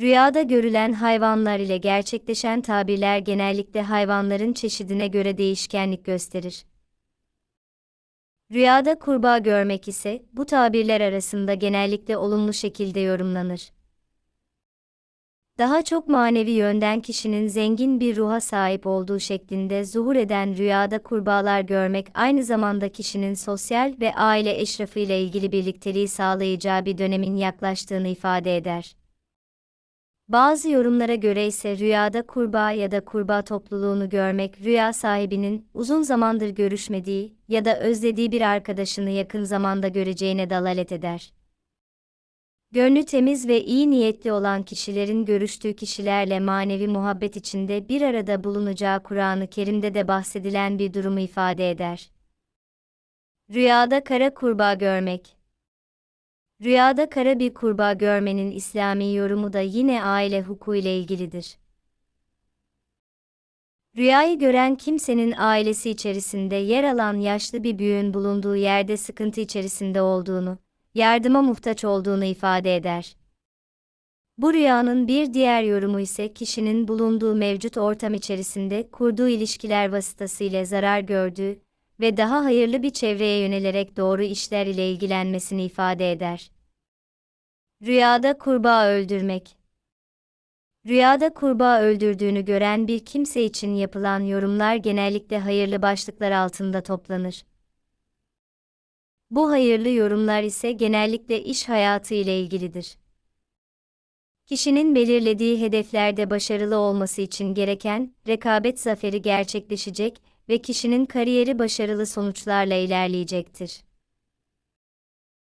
Rüyada görülen hayvanlar ile gerçekleşen tabirler genellikle hayvanların çeşidine göre değişkenlik gösterir. Rüyada kurbağa görmek ise bu tabirler arasında genellikle olumlu şekilde yorumlanır. Daha çok manevi yönden kişinin zengin bir ruha sahip olduğu şeklinde zuhur eden rüyada kurbağalar görmek aynı zamanda kişinin sosyal ve aile eşrafı ile ilgili birlikteliği sağlayacağı bir dönemin yaklaştığını ifade eder. Bazı yorumlara göre ise rüyada kurbağa ya da kurbağa topluluğunu görmek rüya sahibinin uzun zamandır görüşmediği ya da özlediği bir arkadaşını yakın zamanda göreceğine dalalet eder. Gönlü temiz ve iyi niyetli olan kişilerin görüştüğü kişilerle manevi muhabbet içinde bir arada bulunacağı Kur'an-ı Kerim'de de bahsedilen bir durumu ifade eder. Rüyada kara kurbağa görmek Rüyada kara bir kurbağa görmenin İslami yorumu da yine aile hukuku ile ilgilidir. Rüyayı gören kimsenin ailesi içerisinde yer alan yaşlı bir büyüğün bulunduğu yerde sıkıntı içerisinde olduğunu, yardıma muhtaç olduğunu ifade eder. Bu rüyanın bir diğer yorumu ise kişinin bulunduğu mevcut ortam içerisinde kurduğu ilişkiler vasıtasıyla zarar gördüğü ve daha hayırlı bir çevreye yönelerek doğru işler ile ilgilenmesini ifade eder. Rüyada kurbağa öldürmek Rüyada kurbağa öldürdüğünü gören bir kimse için yapılan yorumlar genellikle hayırlı başlıklar altında toplanır. Bu hayırlı yorumlar ise genellikle iş hayatı ile ilgilidir. Kişinin belirlediği hedeflerde başarılı olması için gereken rekabet zaferi gerçekleşecek ve kişinin kariyeri başarılı sonuçlarla ilerleyecektir.